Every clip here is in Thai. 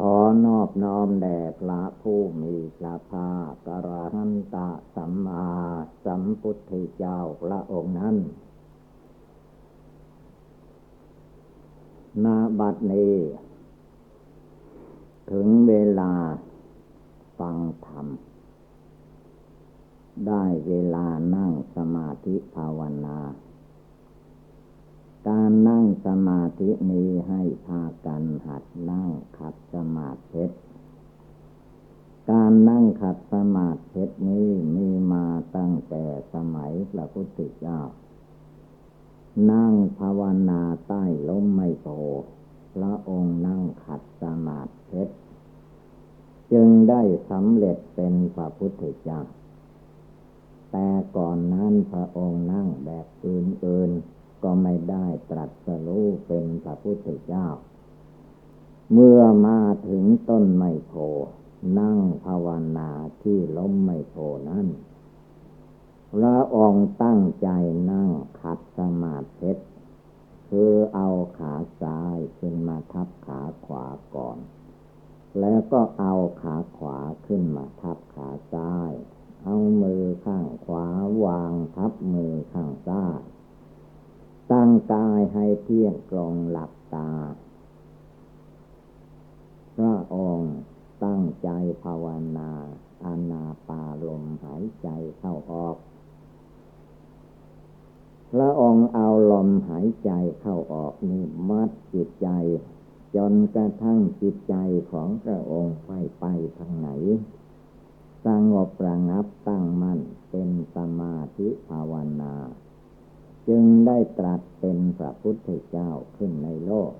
ขอนอบน้อมแด่พระผู้มีพระภาคกระหันตะสัมมาสัมพุทธเจ้าพระองค์นั้นนาบัดนี้ ถึงเวลาฟังธรรม ได้เวลานั่งสมาธิภาวนา การนั่งสมาธินี้ให้พากันหัดนั่งขัดสมาธิการนั่งขัดสมาธินี้มีมาตั้งแต่สมัยพระพุทธเจ้า นั่งภาวนาใต้ล้มไม่โพพระองค์นั่งขัดสมาธิจึงได้สำเร็จเป็นพระพุทธเจ้า แต่ก่อนนั้นพระองค์นั่งแบบอื่นๆ ก็ไม่ได้ตรัสรู้เป็นพระพุทธเจ้า เมื่อมาถึงต้นไมโพนั่งภาวนาที่ล้มไมโพนั้นพระองค์ตั้งใจนั่งขัดสมาธิคือเอาขาซ้ายขึ้นมาทับขาขวาก่อน แล้วก็เอาขาขวาขึ้นมาทับขาซ้าย เอามือข้างขวาวางทับมือข้างซ้าย ตั้งกายให้เที่ยงตรงหลับตา พระองค์ตั้งใจภาวนาอานาปาลมหายใจเข้าออก พระองค์เอาลมหายใจเข้าออกนี่มัดจิตใจ จนกระทั่งจิตใจของพระองค์ไปไปทางไหนสงบประงับตั้งมั่นเป็นสมาธิภาวนา จึงได้ตรัสเป็นพระพุทธเจ้าขึ้นในโลก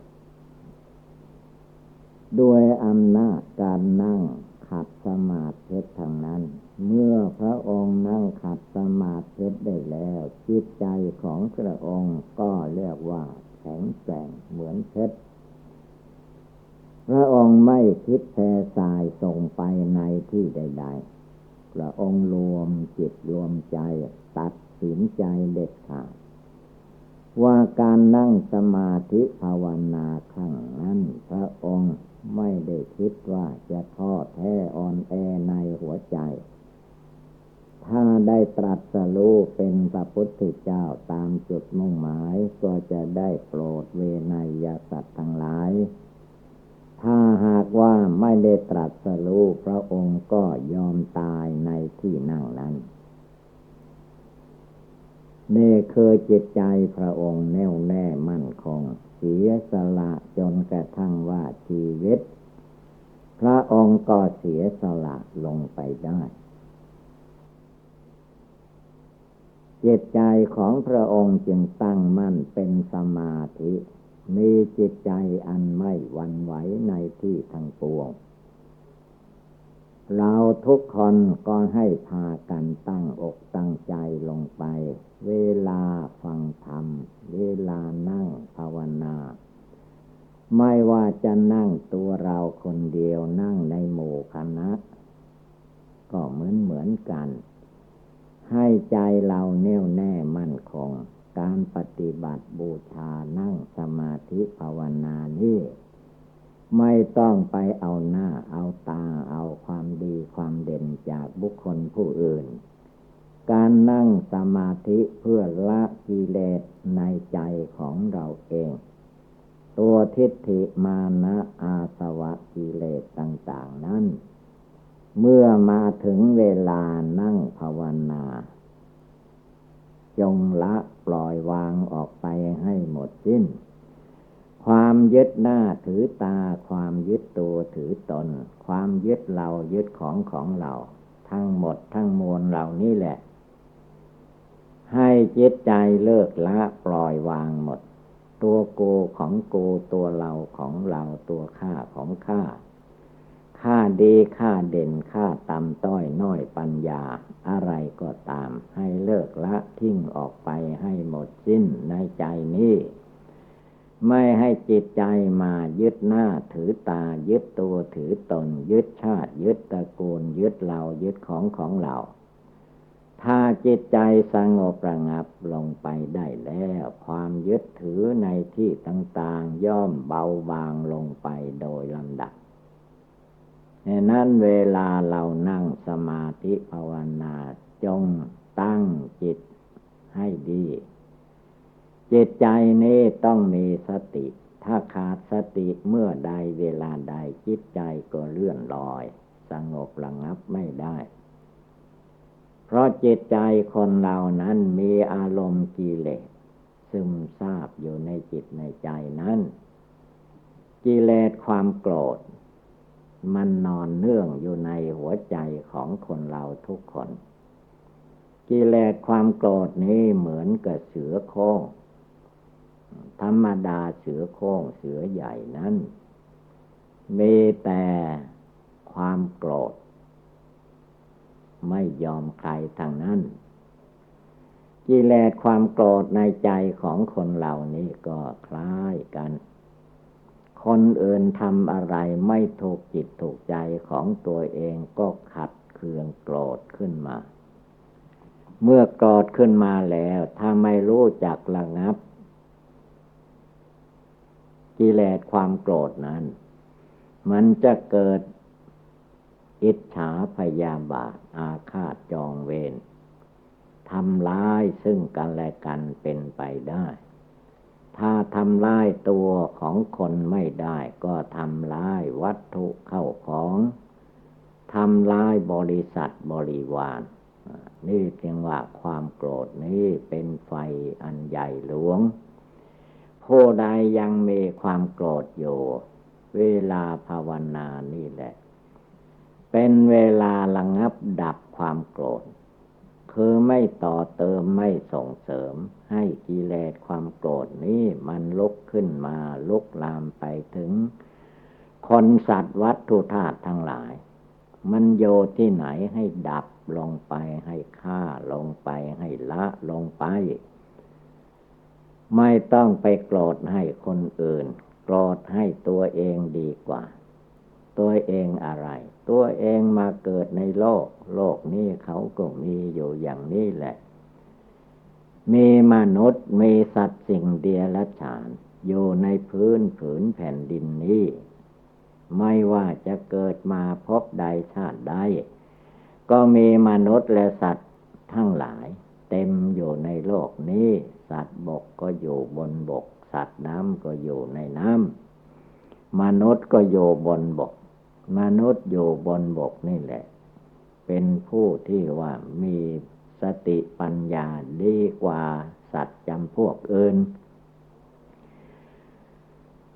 ด้วยอำนาจการนั่งขัดสมาธิทางนั้น เมื่อพระองค์นั่งขัดสมาธิได้แล้ว จิตใจของพระองค์ก็เรียกว่าแข็งแกร่งเหมือนเพชรพระองค์ไม่คิดแพ่สายส่งไปในที่ใด ๆ พระองค์รวมจิตรวมใจตัดสินใจเด็ดขาด ว่าการนั่งสมาธิภาวนาครั้งนั้น พระองค์ไม่ได้คิดว่าจะท้อแท้อ่อนแอในหัวใจ ถ้าได้ตรัสรู้เป็นพระพุทธเจ้าตามจุดมุ่งหมาย ก็จะได้โปรดเวนยสัตว์ทั้งหลาย ถ้าหากว่าไม่ได้ตรัสรู้พระองค์ก็ยอมตายในที่นั่งนั้น นี่คือจิตใจพระองค์แน่วแน่มั่นคง เสียสละจนกระทั่งว่าชีวิต พระองค์ก็เสียสละลงไปได้จิตใจของพระองค์จึงตั้งมั่นเป็นสมาธิ มีจิตใจอันไม่หวั่นไหวในที่ทั้งปวง เราทุกคนก็ให้พากันตั้งอกตั้งใจลงไป เวลาฟังธรรม เวลานั่งภาวนา ไม่ว่าจะนั่งตัวเราคนเดียวนั่งในหมู่คณะ ก็เหมือนเหมือนกัน ให้ใจเราแน่วแน่มั่นคง การปฏิบัติบูชานั่งสมาธิภาวนานี่ ไม่ต้องไปเอาหน้า เอาตา เอาความดีความเด่นจากบุคคลผู้อื่น การนั่งสมาธิเพื่อละกิเลสในใจของเราเอง ตัวทิฏฐิมานะอาสวะกิเลสต่างๆนั้น เมื่อมาถึงเวลานั่งภาวนา จงละปล่อยวางออกไปให้หมดสิ้น ความยึดหน้าถือตา ความยึดตัวถือตน ความยึดเรายึดของของเรา ทั้งหมดทั้งมวลเหล่านี้แหละ ให้จิตใจเลิกละปล่อยวางหมด ตัวโกของโกตัวเราของเราตัวข้าของข้าค่าดีค่าเด่นค่าต่ำต้อยน้อยปัญญา อะไรก็ตาม ให้เลิกละทิ้งออกไปให้หมดสิ้นในใจนี้ ไม่ให้จิตใจมายึดหน้าถือตา ยึดตัวถือตน ยึดชาติ ยึดตระกูล ยึดเรายึดของของเราถ้าจิตใจสงบระงับลงไปได้แล้ว ความยึดถือในที่ต่างๆ ย่อมเบาบางลงไปโดยลำดับนั้นเวลาเรานั่งสมาธิภาวนาจงตั้งจิตให้ดี จิตใจนี้ต้องมีสติ ถ้าขาดสติเมื่อใดเวลาใดจิตใจก็เลื่อนลอย สงบระงับไม่ได้ เพราะจิตใจคนเรานั้นมีอารมณ์กิเลสซึมซาบอยู่ในจิตในใจนั้น กิเลสความโกรธ มันนอนเนื่องอยู่ในหัวใจของคนเราทุกคน กิเลสความโกรธนี้เหมือนกับเสือโค้ง ธรรมดาเสือโค้งเสือใหญ่นั้น มีแต่ความโกรธ ไม่ยอมใครทางนั้น กิเลสความโกรธในใจของคนเหล่านี้ก็คล้ายกัน คนอื่นทำอะไรไม่ถูกจิตถูกใจของตัวเองก็ขัดเคืองโกรธขึ้นมา เมื่อโกรธขึ้นมาแล้ว ถ้าไม่รู้จักระงับ กิเลสความโกรธนั้น มันจะเกิดอิจฉาพยาบาทอาฆาตจองเวรทำร้ายซึ่งกันและกันเป็นไปได้ ถ้าทำลายตัวของคนไม่ได้ก็ทำลายวัตถุเข้าของทำลายบริษัทบริวาร นี่เพียงว่าความโกรธนี้เป็นไฟอันใหญ่หลวง ผู้ใดยังมีความโกรธอยู่ เวลาภาวนานี่แหละ เป็นเวลาระงับดับความโกรธ คือไม่ต่อเติมไม่ส่งเสริม ให้กิเลสความโกรธนี้มันลุกขึ้นมาลุกลามไปถึง คนสัตว์วัตถุธาตุทั้งหลาย มันโยที่ไหนให้ดับลงไปให้ฆ่าลงไปให้ละลงไป ไม่ต้องไปโกรธให้คนอื่น โกรธให้ตัวเองดีกว่า ตัวเองอะไร ตัวเองมาเกิดในโลก โลกนี้เขาก็มีอยู่อย่างนี้แหละ มีมนุษย์มีสัตว์สิ่งเดียรฉาน อยู่ในพื้นผืนแผ่นดินนี้ ไม่ว่าจะเกิดมาพบใดชาติใดก็มีมนุษย์และสัตว์ทั้งหลาย เต็มอยู่ในโลกนี้ สัตว์บกก็อยู่บนบก สัตว์น้ำก็อยู่ในน้ำมนุษย์ก็อยู่บนบก มนุษย์อยู่บนบกนี่แหละ เป็นผู้ที่ว่ามีสติปัญญาดีกว่าสัตว์จำพวกอื่น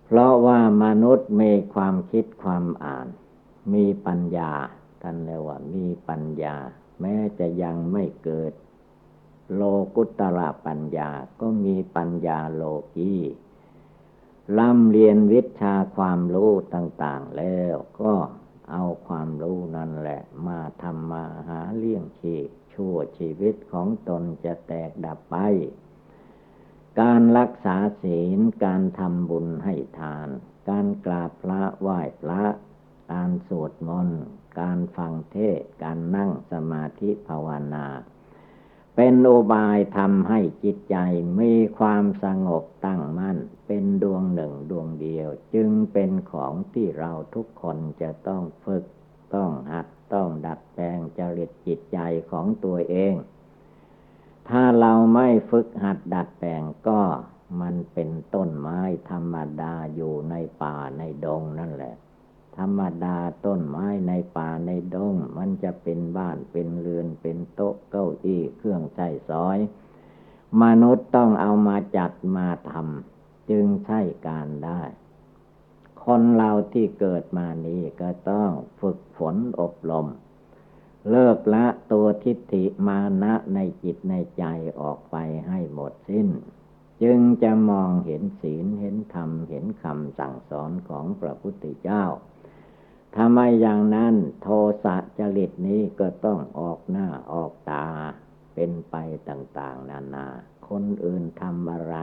เพราะว่ามนุษย์มีความคิดความอ่าน มีปัญญาท่านเรียกว่ามีปัญญา แม้จะยังไม่เกิด โลกุตระปัญญาก็มีปัญญาโลกีร่ำเรียนวิชาความรู้ต่างๆแล้วก็เอาความรู้นั่นแหละ มาทำมาหาเลี้ยงชีพชั่วชีวิตของตนจะแตกดับไป การรักษาศีลการทำบุญให้ทาน การกราบพระไหว้พระ การสวดมนต์ การฟังเทศ การนั่งสมาธิภาวนา เป็นโอบายทำให้จิตใจมีความสงบตั้งมั่น เป็นดวงหนึ่งดวงเดียว จึงเป็นของที่เราทุกคนจะต้องฝึก ต้องหัดต้องดัดแปลงจริตจิตใจของตัวเอง ถ้าเราไม่ฝึกหัดดัดแปลงก็มันเป็นต้นไม้ธรรมดาอยู่ในป่าในดงนั่นแหละ ธรรมดาต้นไม้ในป่าในดง มันจะเป็นบ้านเป็นเรือนเป็นโต๊ะเก้าอี้เครื่องใช้สอย มนุษย์ต้องเอามาจัดมาทำจึงใช้การได้ คนเราที่เกิดมานี้ก็ต้องฝึกฝนอบรม เลิกละตัวทิฏฐิมานะในจิตในใจออกไปให้หมดสิ้นจึงจะมองเห็นศีลเห็นธรรม เห็นคำสั่งสอนของพระพุทธเจ้า ถ้าไม่อย่างนั้นโทสะจริตนี้ก็ต้องออกหน้าออกตาเป็นไปต่าง ๆ นานา คนอื่นทำอะไร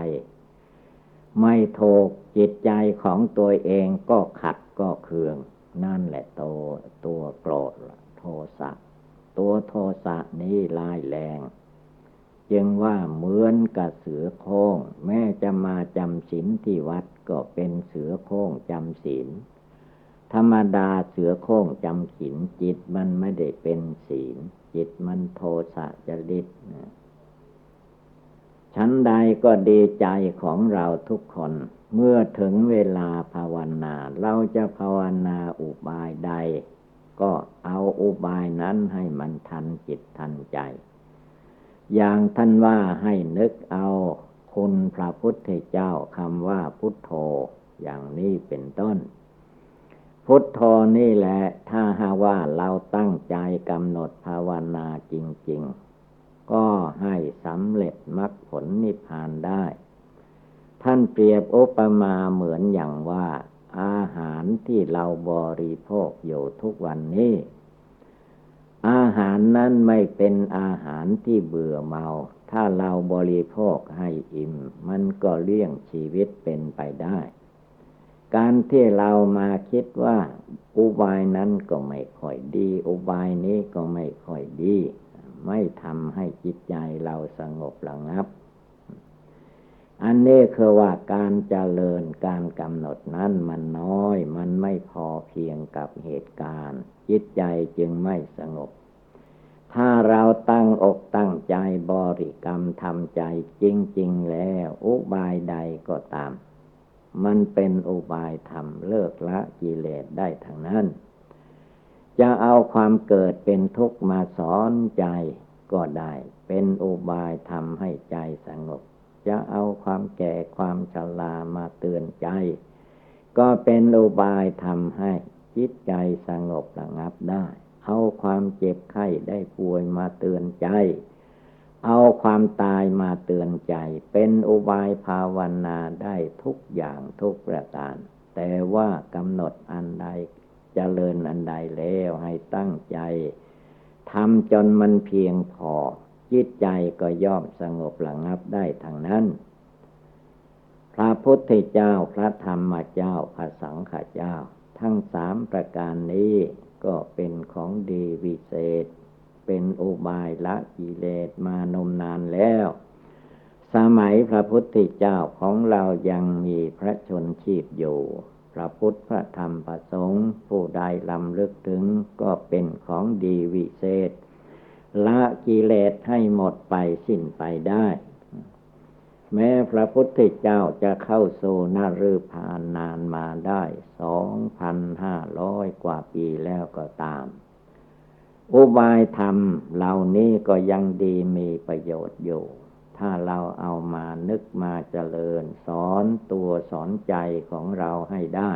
ไม่ถูกจิตใจของตัวเองก็ขัดก็เคือง นั่นแหละตัวตัวโกรธโทสะตัวโทสะนี้ลายแรง จึงว่าเหมือนกับเสือโค้ง แม้จะมาจำศีลที่วัดก็เป็นเสือโค้งจำศีล ธรรมดาเสือโค้งจำศีลจิตมันไม่ได้เป็นศีล จิตมันโทสะจริตชั้นใดก็ดีใจของเราทุกคน เมื่อถึงเวลาภาวนา เราจะภาวนาอุบายใด ก็เอาอุบายนั้นให้มันทันจิตทันใจ อย่างท่านว่าให้นึกเอาคุณพระพุทธเจ้าคำว่าพุทโธอย่างนี้เป็นต้น พุทโธนี่แหละ ถ้าหาว่าเราตั้งใจกำหนดภาวนาจริง ๆ ก็ให้สำเร็จมรรคผลนิพพานได้ ท่านเปรียบโอปมาเหมือนอย่างว่า อาหารที่เราบริโภคอยู่ทุกวันนี้ อาหารนั้นไม่เป็นอาหารที่เบื่อเมา ถ้าเราบริโภคให้อิ่ม มันก็เลี่ยงชีวิตเป็นไปได้ การที่เรามาคิดว่า อุบายนั้นก็ไม่ค่อยดี อุบายนี้ก็ไม่ค่อยดี ไม่ทำให้จิตใจเราสงบระงับ อันนี้คือว่าการเจริญการกำหนดนั้นมันน้อย มันไม่พอเพียงกับเหตุการณ์ จิตใจจึงไม่สงบ ถ้าเราตั้งอกตั้งใจบริกรรมทำใจจริง ๆ แล้ว อุบายใดก็ตาม มันเป็นอุบายทำเลิกละกิเลสได้ทั้งนั้น จะเอาความเกิดเป็นทุกข์มาสอนใจก็ได้ เป็นอุบายทำให้ใจสงบ จะเอาความแก่ความชรามาเตือนใจ ก็เป็นอุบายทำให้จิตใจสงบระงับได้ เอาความเจ็บไข้ได้ป่วยมาเตือนใจ เอาความตายมาเตือนใจ เป็นอุบายภาวนาได้ทุกอย่างทุกประการ แต่ว่ากำหนดอันใดจเจริญอันใดแล้วให้ตั้งใจทำจนมันเพียงพอ จิตใจก็ย่อมสงบระงับได้ทางนั้น พระพุทธเจ้าพระธรรมเจ้าพระสังฆเจ้า ทั้งสามประการนี้ก็เป็นของดีวิเศษ เป็นอุบายละกิเลสมานมนานแล้ว สมัยพระพุทธเจ้าของเรายังมีพระชนชีพอยู่ พระพุทธพระธรรมพระสงฆ์ผู้ใดลำลึกถึงก็เป็นของดีวิเศษ ละกิเลสให้หมดไปสิ้นไปได้ แม้พระพุทธเจ้าจะเข้าโซนาฤพานนานมาได้สองพันห้าร้อยกว่าปีแล้วก็ตาม อุบายธรรมเหล่านี้ก็ยังดีมีประโยชน์อยู่ ถ้าเราเอามานึกมาเจริญ สอนตัวสอนใจของเราให้ได้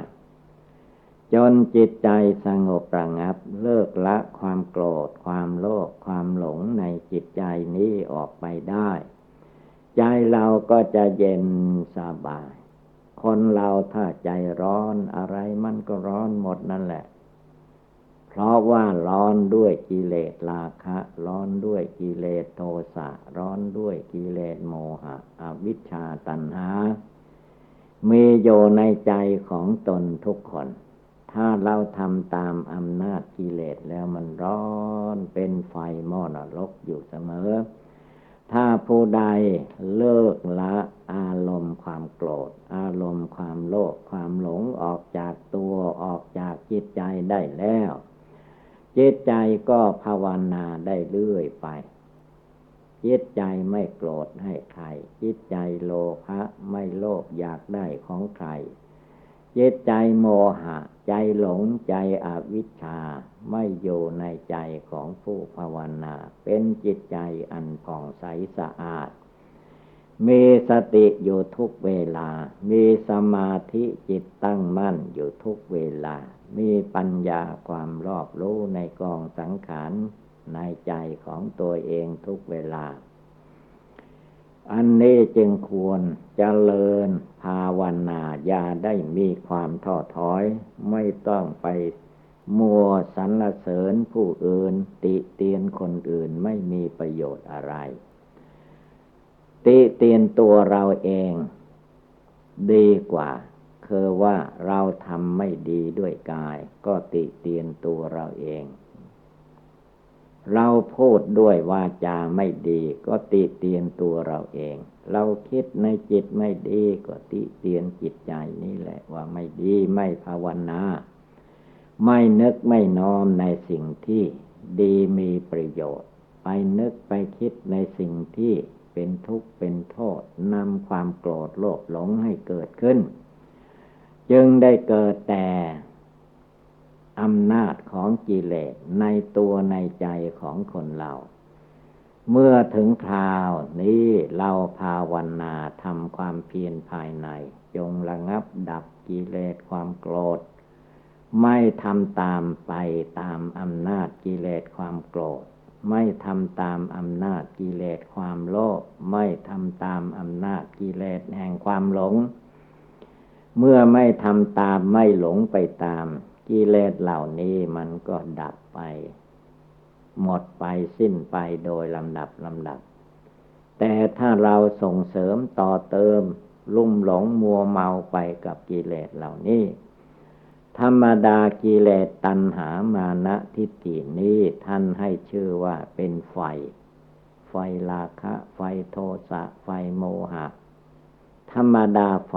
จนจิตใจสงบระงับเลิกละความโกรธ ความโลภความหลงในจิตใจนี้ออกไปได้ ใจเราก็จะเย็นสบาย คนเราถ้าใจร้อนอะไรมันก็ร้อนหมดนั่นแหละ เพราะว่าร้อนด้วยกิเลสราคะ ร้อนด้วยกิเลสโทสะ ร้อนด้วยกิเลสโมหะ อวิชชาตัณหา มีโยในใจของตนทุกคน ถ้าเราทำตามอำนาจกิเลสแล้วมันร้อนเป็นไฟมอดรกอยู่เสมอ ถ้าผู้ใดเลิกละอารมณ์ความโกรธ อารมณ์ความโลภความหลงออกจากตัวออกจากจิตใจได้แล้ว จิตใจก็ภาวนาได้เรื่อยไป จิตใจไม่โกรธให้ใคร จิตใจโลภะไม่โลภอยากได้ของใคร จิตใจโมหะ ใจหลงใจอวิชชา ไม่อยู่ในใจของผู้ภาวนา เป็นจิตใจอันผ่องใสสะอาด มีสติอยู่ทุกเวลา มีสมาธิจิตตั้งมั่นอยู่ทุกเวลา มีปัญญาความรอบรู้ในกองสังขารในใจของตัวเองทุกเวลา อันนี้จึงควรเจริญภาวนาอย่าได้มีความท้อถอย ไม่ต้องไปมัวสรรเสริญผู้อื่น ติเตียนคนอื่นไม่มีประโยชน์อะไร ติเตียนตัวเราเอง ดีกว่า คือว่าเราทำไม่ดีด้วยกาย ก็ติเตียนตัวเราเอง เราพูดด้วยวาจาไม่ดี ก็ติเตียนตัวเราเอง เราคิดในจิตไม่ดีก็ติเตียนจิตใจนี่แหละว่าไม่ดีไม่ภาวนาไม่นึกไม่น้อมในสิ่งที่ดีมีประโยชน์ ไปนึกไปคิดในสิ่งที่ เป็นทุกข์เป็นโทษนำความโกรธโลภหลงให้เกิดขึ้น จึงได้เกิดแต่อำนาจของกิเลสในตัวในใจของคนเรา เมื่อถึงคราวนี้เราภาวนาทำความเพียรภายใน จงระงับดับกิเลสความโกรธ ไม่ทำตามไปตามอำนาจกิเลสความโกรธ ไม่ทำตามอำนาจกิเลสความโลภไม่ทำตามอำนาจกิเลสแห่งความหลง เมื่อไม่ทำตามไม่หลงไปตาม กิเลสเหล่านี้มันก็ดับไป หมดไปสิ้นไปโดยลำดับลำดับ แต่ถ้าเราส่งเสริมต่อเติม ลุ่มหลงมัวเมาไปกับกิเลสเหล่านี้ ธรรมดากิเลสตัณหามานะทิฏฐินี้ท่านให้ชื่อว่าเป็นไฟ ไฟราคะ ไฟโทสะ ไฟโมหะ ธรรมดาไฟ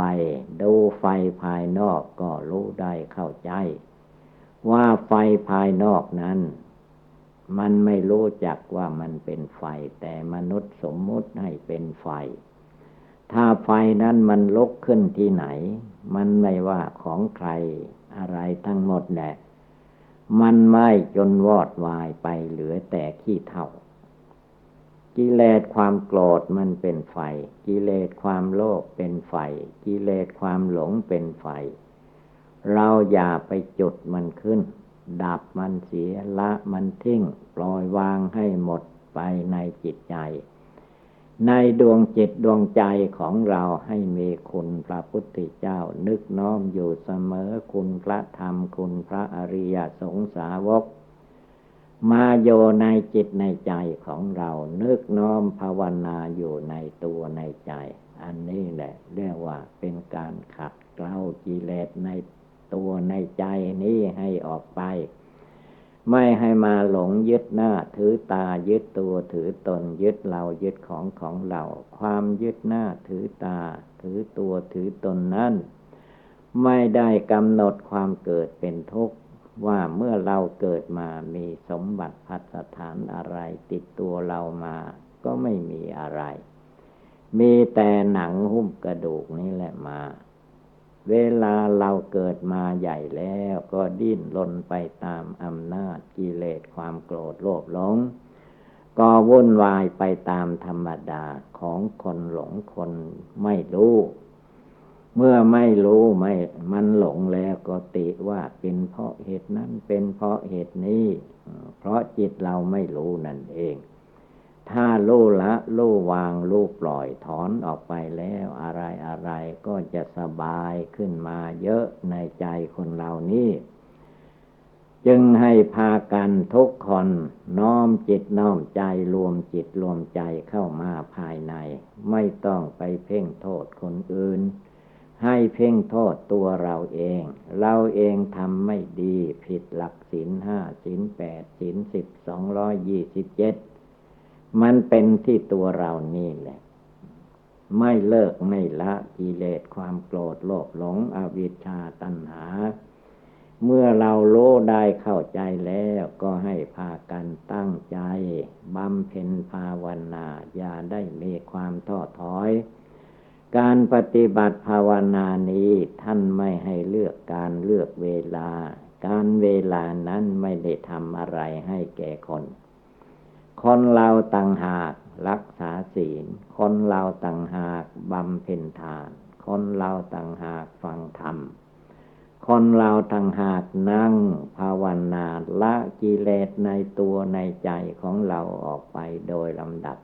ดูไฟภายนอกก็รู้ได้เข้าใจ ว่าไฟภายนอกนั้น มันไม่รู้จักว่ามันเป็นไฟ แต่มนุษย์สมมุติให้เป็นไฟ ถ้าไฟนั้นมันลุกขึ้นที่ไหน มันไม่ว่าของใคร อะไรทั้งหมดแหละมันไหม้จนวอดวายไปเหลือแต่ขี้เท่า กิเลสความโกรธมันเป็นไฟ กิเลสความโลภเป็นไฟ กิเลสความหลงเป็นไฟ เราอย่าไปจุดมันขึ้น ดับมันเสียละมันทิ้ง ปล่อยวางให้หมดไปในจิตใจ ในดวงจิตดวงใจของเราให้มีคุณพระพุทธเจ้า นึกน้อมอยู่เสมอคุณพระธรรมคุณพระอริยสงสาวก มาโยในจิตในใจของเรา นึกน้อมภาวนาอยู่ในตัวในใจ อันนี้แหละเรียกว่าเป็นการขัดเกลากิเลสในตัวในใจนี้ให้ออกไป ไม่ให้มาหลงยึดหน้า ถือตายึดตัวถือตนยึดเรายึดของของเรา ความยึดหน้าถือตา ถือตัวถือตนนั้นไม่ได้กำหนดความเกิดเป็นทุกข์ว่าเมื่อเราเกิดมามีสมบัติพัสถานอะไร ติดตัวเรามาก็ไม่มีอะไร มีแต่หนังหุ้มกระดูกนี่แหละมา เวลาเราเกิดมาใหญ่แล้วก็ดิ้นรนไปตามอำนาจกิเลสความโกรธโลภหลง ก็วุ่นวายไปตามธรรมดาของคนหลงคนไม่รู้ เมื่อไม่รู้ไม่มันหลงแล้วก็ติว่าเป็นเพราะเหตุนั้นเป็นเพราะเหตุนี้ เพราะจิตเราไม่รู้นั่นเอง ถ้าโลละโลวางโลปล่อยถอนออกไปแล้วอะไรอะไรก็จะสบายขึ้นมาเยอะในใจคนเหล่านี้ จึงให้พากันทุกคนน้อมจิตน้อมใจรวมจิตรวมใจเข้ามาภายใน ไม่ต้องไปเพ่งโทษคนอื่น ให้เพ่งโทษตัวเราเอง เราเองทำไม่ดีผิดหลักศีลห้าศีลแปดศีลสิบสองร้อยยี่สิบเจ็ด มันเป็นที่ตัวเรานี่แหละ ไม่เลิกไม่ละกิเลสความโกรธโลภหลงอวิชชาตัณหา เมื่อเราโลได้เข้าใจแล้วก็ให้พากันตั้งใจบำเพ็ญภาวนา อย่าได้มีความท้อถอยการปฏิบัติภาวนานี้ท่านไม่ให้เลือกการเลือกเวลา การเวลานั้นไม่ได้ทำอะไรให้แก่คน คนเราต่างหากรักษาศีล คนเราต่างหากบำเพ็ญทาน คนเราต่างหากฟังธรรม คนเราต่างหากนั่งภาวนาละกิเลสในตัวในใจของเราออกไปโดยลำดับ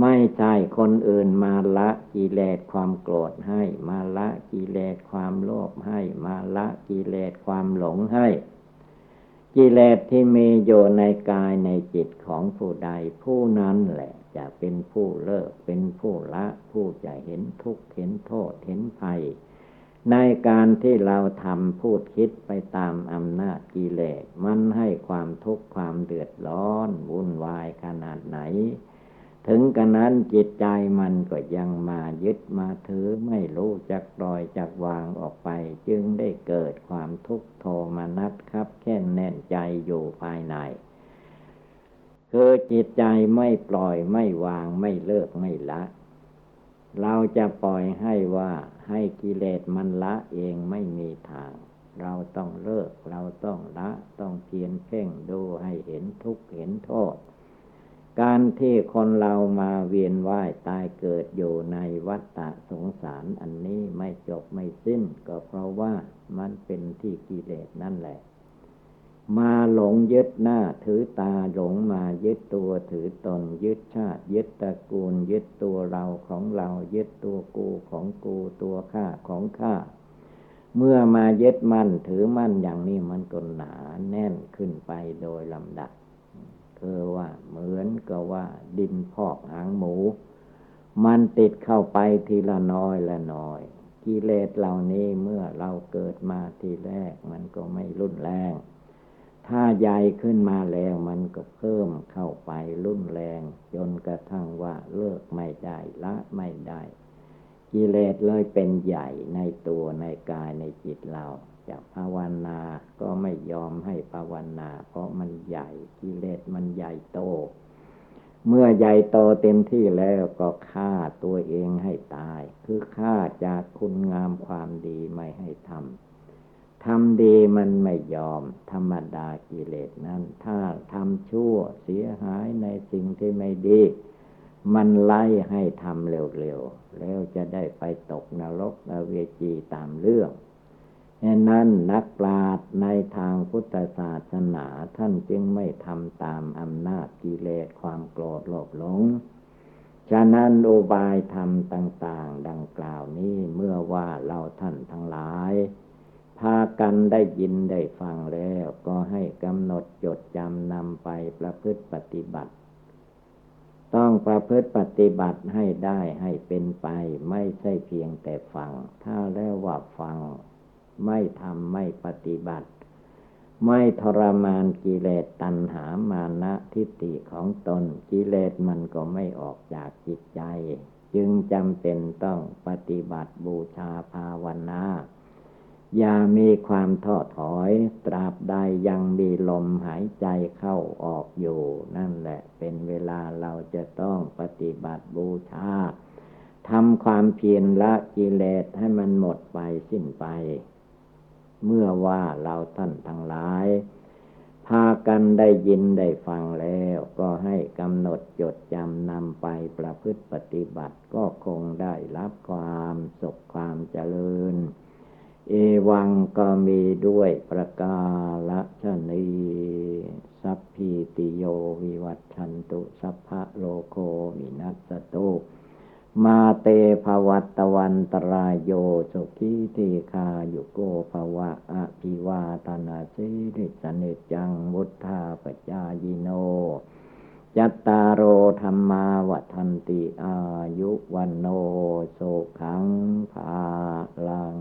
ไม่ใช่คนอื่นมาละกิเลสความโกรธให้ มาละกิเลสความโลภให้ มาละกิเลสความหลงให้ กิเลสที่มีอยู่ในกายในจิตของผู้ใดผู้นั้นแหละ จะเป็นผู้เลิกเป็นผู้ละ ผู้จะเห็นทุกข์เห็นโทษเห็นภัย ในการที่เราทำพูดคิดไปตามอำนาจกิเลสมันให้ความทุกข์ความเดือดร้อนวุ่นวายขนาดไหน ถึงกันนั้นจิตใจมันก็ยังมายึดมาถือไม่รู้จักปล่อยจักวางออกไป จึงได้เกิดความทุกข์โทมนัสครับ แค่นแน่นใจอยู่ภายใน คือจิตใจไม่ปล่อยไม่วางไม่เลิกไม่ละ เราจะปล่อยให้ว่าให้กิเลสมันละเองไม่มีทาง เราต้องเลิกเราต้องละ ต้องเพียรเพ่งดูให้เห็นทุกข์เห็นโทษ การที่คนเรามาเวียนว่ายตายเกิดอยู่ในวัฏฏะสงสารอันนี้ไม่จบไม่สิ้น ก็เพราะว่ามันเป็นที่กิเลสนั่นแหละ มาหลงยึดหน้าถือตาหลงมายึดตัวถือตนยึดชาติยึดตระกูล ยึดตัวเราของเรายึดตัวกูของกูตัวข้าของข้าเมื่อมายึดมั่นถือมั่นอย่างนี้มันก็หนาแน่นขึ้นไปโดยลำดับ คือว่า เหมือนกับว่า ดินพอกหางหมู มันติดเข้าไปทีละน้อยละน้อย กิเลสเหล่านี้เมื่อเราเกิดมาทีแรก มันก็ไม่รุนแรงถ้าใหญ่ขึ้นมาแล้วมันก็เพิ่มเข้าไปรุนแรง จนกระทั่งว่าเลิกไม่ได้ละไม่ได้ กิเลสเลยเป็นใหญ่ในตัวในกายในจิตเรา จะภาวนา ก็ไม่ยอมให้ภาวนา เพราะมันใหญ่กิเลสมันใหญ่โต เมื่อใหญ่โตเต็มที่แล้วก็ฆ่าตัวเองให้ตาย คือฆ่าจากคุณงามความดีไม่ให้ทำทำดีมันไม่ยอม ธรรมดากิเลสนั้น ถ้าทำชั่วเสียหายในสิ่งที่ไม่ดีมันไล่ให้ทำเร็วๆ แล้วจะได้ไปตกนรกอเวจีตามเรื่อง ฉะนั้นนักปราชญ์ในทางพุทธศาสนาท่านจึงไม่ทำตามอำนาจกิเลสความโกรธโลภหลง ฉะนั้นโอบายธรรมต่าง ๆ ดังกล่าวนี้เมื่อว่าเราท่านทั้งหลาย พากันได้ยินได้ฟังแล้วก็ให้กำหนดจดจำนำไปประพฤติปฏิบัติ ต้องประพฤติปฏิบัติให้ได้ให้เป็นไปไม่ใช่เพียงแต่ฟัง ถ้าแล้วว่าฟัง ไม่ทำไม่ปฏิบัติ ไม่ทรมานกิเลสตัณหามานะทิฏฐิของตนกิเลสมันก็ไม่ออกจากจิตใจ จึงจำเป็นต้องปฏิบัติบูชาภาวนาอย่ามีความท้อถอย ตราบใดยังมีลมหายใจเข้าออกอยู่ นั่นแหละเป็นเวลาเราจะต้องปฏิบัติบูชาทำความเพียรละกิเลสให้มันหมดไปสิ้นไป เมื่อว่าเราท่านทั้งหลาย พากันได้ยินได้ฟังแล้วก็ให้กำหนดจดจำนำไปประพฤติปฏิบัติก็คงได้รับความสุขความเจริญ เอวังก็มีด้วยประกาศชนีสัพพิติโยวิวัตชันตุ สัพพะโลโควินัสตุ มาเตภวัตวันตรายโยสุขีติคาโยโกภวะอภิวาตนาสิริสนิจังวุธาปจายโน จัตตารโอธรรมาวันติอายุวันโนโสขังภาลัง